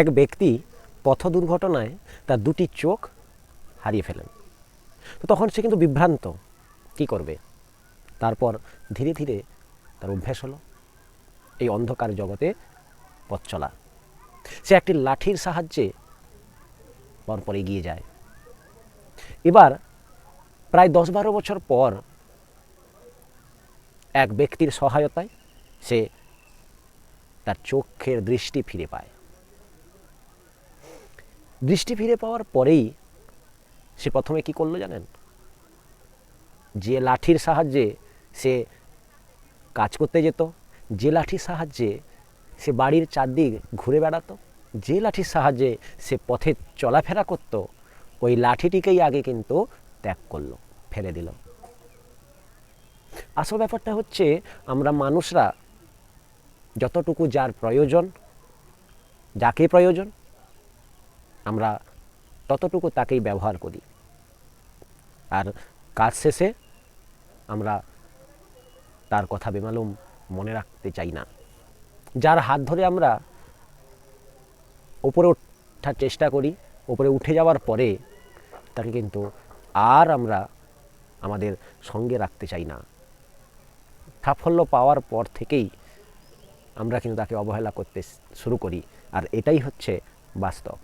এক ব্যক্তি পথ দুর্ঘটনায় তার দুটি চোখ হারিয়ে ফেলেন। তো তখন সে কিন্তু বিভ্রান্ত। কি করবে? তারপর ধীরে ধীরে তার অভ্যেস হলো এই অন্ধকার জগতে পথ চলা। সে একটি লাঠির সাহায্যে পরপর এগিয়ে যায়। এবার প্রায় দশ বারো বছর পর এক ব্যক্তির সহায়তায় সে তার চোখের দৃষ্টি ফিরে পায়। দৃষ্টি ফিরে পাওয়ার পরেই সে প্রথমে কি করল জানেন? যে লাঠির সাহায্যে সে কাজ করতে যেত, যে লাঠির সাহায্যে সে বাড়ির চারদিক ঘুরে বেড়াতো, যে লাঠির সাহায্যে সে পথে চলাফেরা করত, ওই লাঠিটিকেই আগে কিন্তু ত্যাগ করল, ফেলে দিল। আসল ব্যাপারটা হচ্ছে আমরা মানুষরা যতটুকু যার প্রয়োজন, যাকে প্রয়োজন আমরা ততটুকু তাকেই ব্যবহার করি। আর কাজ শেষে আমরা তার কথা বেমালুম মনে রাখতে চাই না। যার হাত ধরে আমরা ওপরে ওঠার চেষ্টা করি ওপরে উঠে যাওয়ার পরে তাকে কিন্তু আর আমরা আমাদের সঙ্গে রাখতে চাই না। সাফল্য পাওয়ার পর থেকেই আমরা কিন্তু তাকে অবহেলা করতে শুরু করি। আর এটাই হচ্ছে বাস্তব।